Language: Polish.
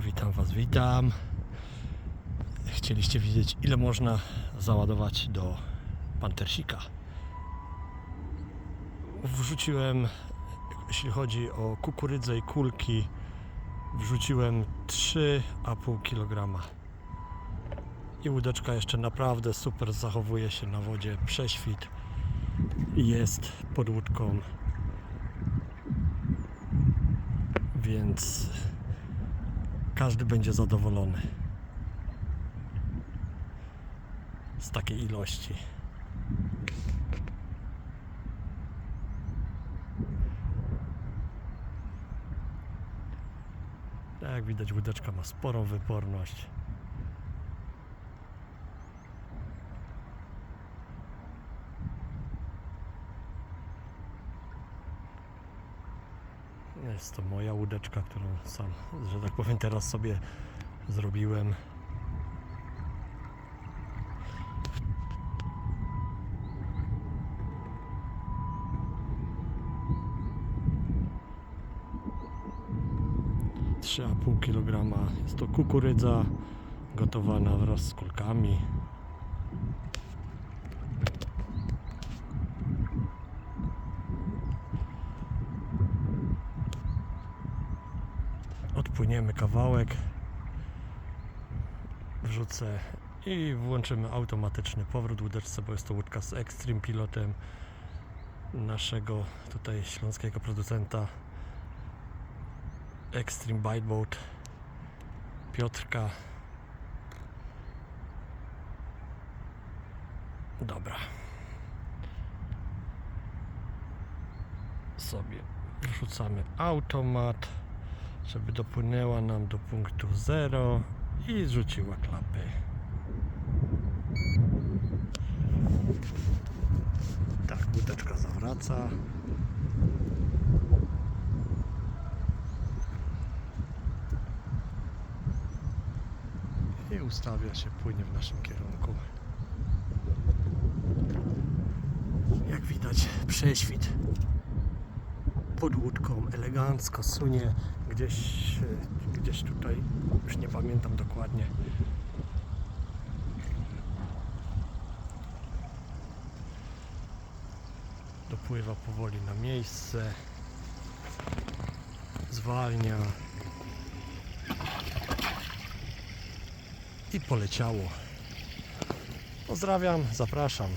Witam Was, witam. Chcieliście wiedzieć, ile można załadować do pantersika. Wrzuciłem, jeśli chodzi o kukurydzę i kulki, wrzuciłem 3,5 kg. I łódeczka jeszcze naprawdę super zachowuje się na wodzie. Prześwit jest pod łódką. Więc każdy będzie zadowolony z takiej ilości. Jak widać, łódeczka ma sporą wyporność. Jest to moja łódeczka, którą sam, że tak powiem, teraz sobie zrobiłem. Pół kilograma. Jest to kukurydza gotowana wraz z kulkami. Odpłyniemy kawałek. Wrzucę i włączymy automatyczny powrót łódeczce, bo jest to łódka z Extreme Pilotem naszego tutaj śląskiego producenta Extreme Bite Boat Piotrka. Dobra. Sobie wrzucamy automat, żeby dopłynęła nam do punktu 0 i zrzuciła klapy. Tak, łódeczka zawraca. I ustawia się, płynie w naszym kierunku. Jak widać, prześwit pod łódką elegancko sunie gdzieś, gdzieś tutaj, już nie pamiętam dokładnie. Dopływa powoli na miejsce, zwalnia i poleciało. Pozdrawiam, zapraszam.